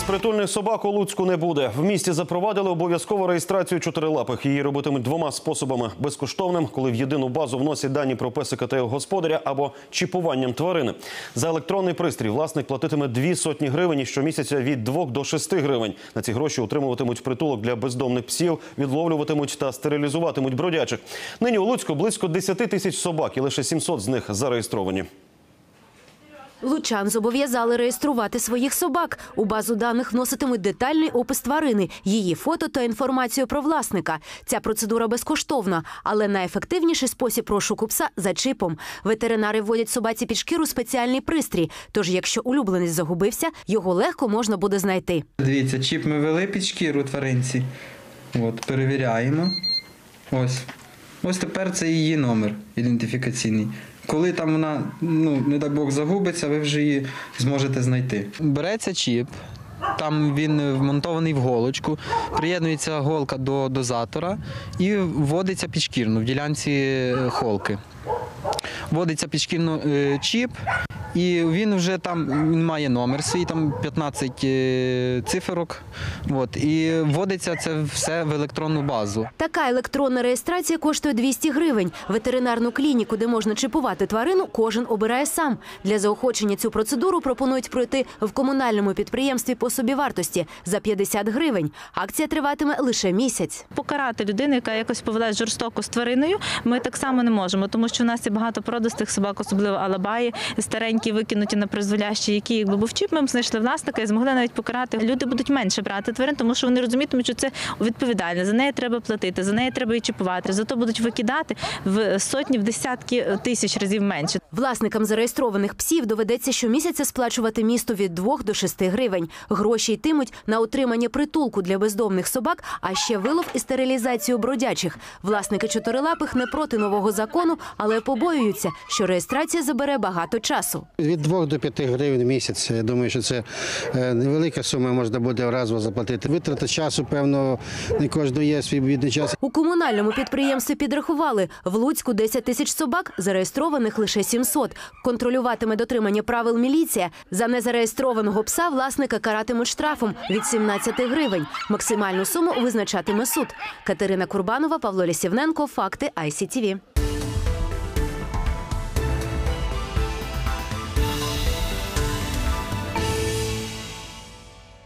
Безпритульних собак у Луцьку не буде. В місті запровадили обов'язкову реєстрацію чотирилапих. Її робитимуть двома способами: безкоштовним, коли в єдину базу вносять дані про песика та його господаря, або чіпуванням тварини. За електронний пристрій власник платитиме дві сотні гривень і щомісяця від 2 до 6 гривень. На ці гроші утримуватимуть притулок для бездомних псів, відловлюватимуть та стерилізуватимуть бродячих. Нині у Луцьку близько 10 тисяч собак, і лише 700 з них зареєстровані. Лучан зобов'язали реєструвати своїх собак. У базу даних вноситимуть детальний опис тварини, її фото та інформацію про власника. Ця процедура безкоштовна, але найефективніший спосіб розшуку пса за чипом. Ветеринари вводять собаці під шкіру спеціальний пристрій. Тож, якщо улюбленець загубився, його легко можна буде знайти. Дивіться, чіп ми ввели під шкіру тваринці. От, перевіряємо. Ось. Ось тепер це її номер ідентифікаційний. Коли там вона, ну, не дай Бог, загубиться, ви вже її зможете знайти. Береться чіп, там він вмонтований в голочку, приєднується голка до дозатора і вводиться підшкірно в ділянці е, холки. Вводиться підшкірно е, чіп, і він вже там він має номер свій, там 15 е, циферок. От, і вводиться це все в електронну базу. Така електронна реєстрація коштує 200 гривень. Ветеринарну клініку, де можна чіпувати тварину, кожен обирає сам. Для заохочення цю процедуру пропонують пройти в комунальному підприємстві по собівартості за 50 гривень. Акція триватиме лише місяць. покарати людину, яка якось повелась жорстоко з твариною, ми так само не можемо, тому що у нас є багато породистих собак, особливо алабаї, старенькі, викинуті на призволящі, які якби був чіп, ми знайшли власника і змогли навіть покарати. Люди будуть менше брати тварин, тому що вони розумітимуть, що це відповідально. За неї треба платити, за неї треба і чіпувати. Зато будуть викидати в сотні, в десятки тисяч разів менше. Власникам зареєстрованих псів доведеться щомісяця сплачувати місту від 2 до 6 гривень. Гроші йтимуть на отримання притулку для бездомних собак, а ще вилов і стерилізацію бродячих. Власники чотирилапих не проти нового закону, але побоюються, що реєстрація забере багато часу. Від 2 до 5 гривень в місяць. Я думаю, що це е, невелика сума, можна буде разово заплатити. Витрата часу, певно, не кожного є свій бідний час. У комунальному підприємстві підрахували в Луцьку 10 тисяч собак, зареєстрованих лише 700. Контролюватиме дотримання правил міліція. За незареєстрованого пса власника каратимуть штрафом від 17 гривень. Максимальну суму визначатиме суд. Катерина Курбанова, Павло Лісівненко. Факти ICTV.